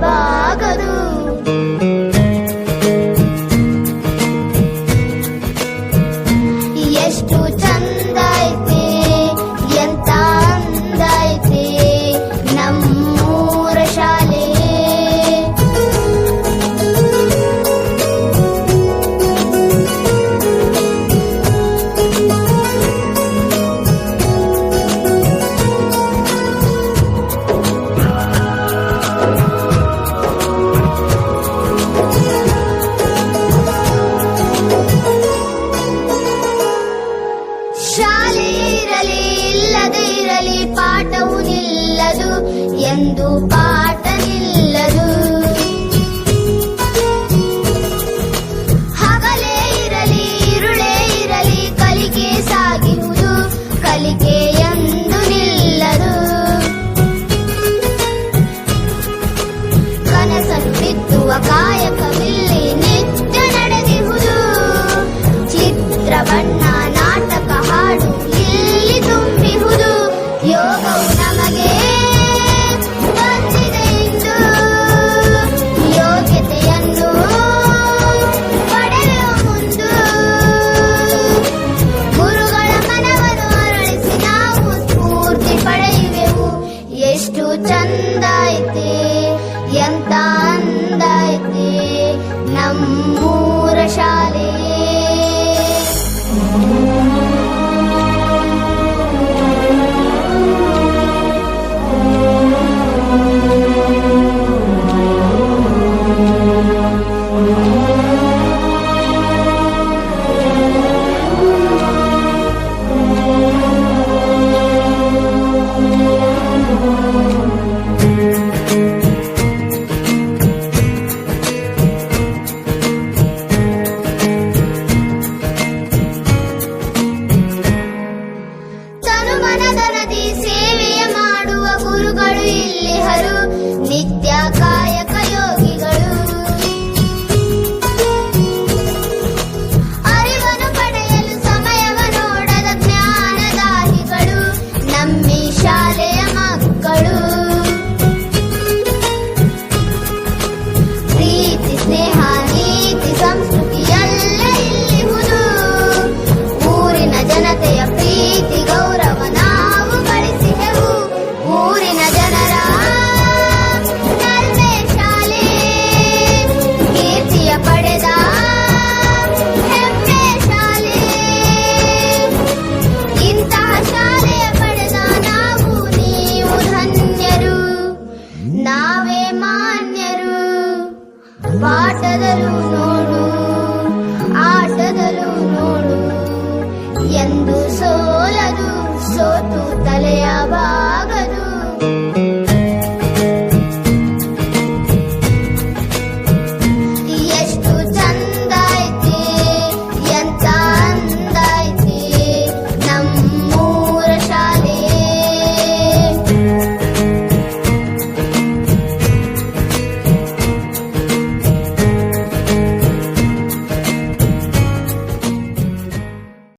Bao ಆಟವು ನಿಲ್ಲದು ಎಂದು ಪಾಠ ನಿಲ್ಲದು ಹಗಲೇ ಇರಲಿ, ಇರುಳೇ ಇರಲಿ, ಕಲಿಕೆ ಸಾಗಿವುದು ಕಲಿಕೆ ಎಂದು ನಿಲ್ಲದು. ಕನಸನ್ನು ಬಿತ್ತುವ ಕಾಯಕವಿಲ್ಲಿ ನಿತ್ಯ ಚಿತ್ರ ಬಣ್ಣ मोरशाले ಆಶದಲು ನೋಡು ಆಶದಲು ನೋಡು. ಎಂದು ಸೋಲದು ಸೋತು ತಲೆಯ ಬಾ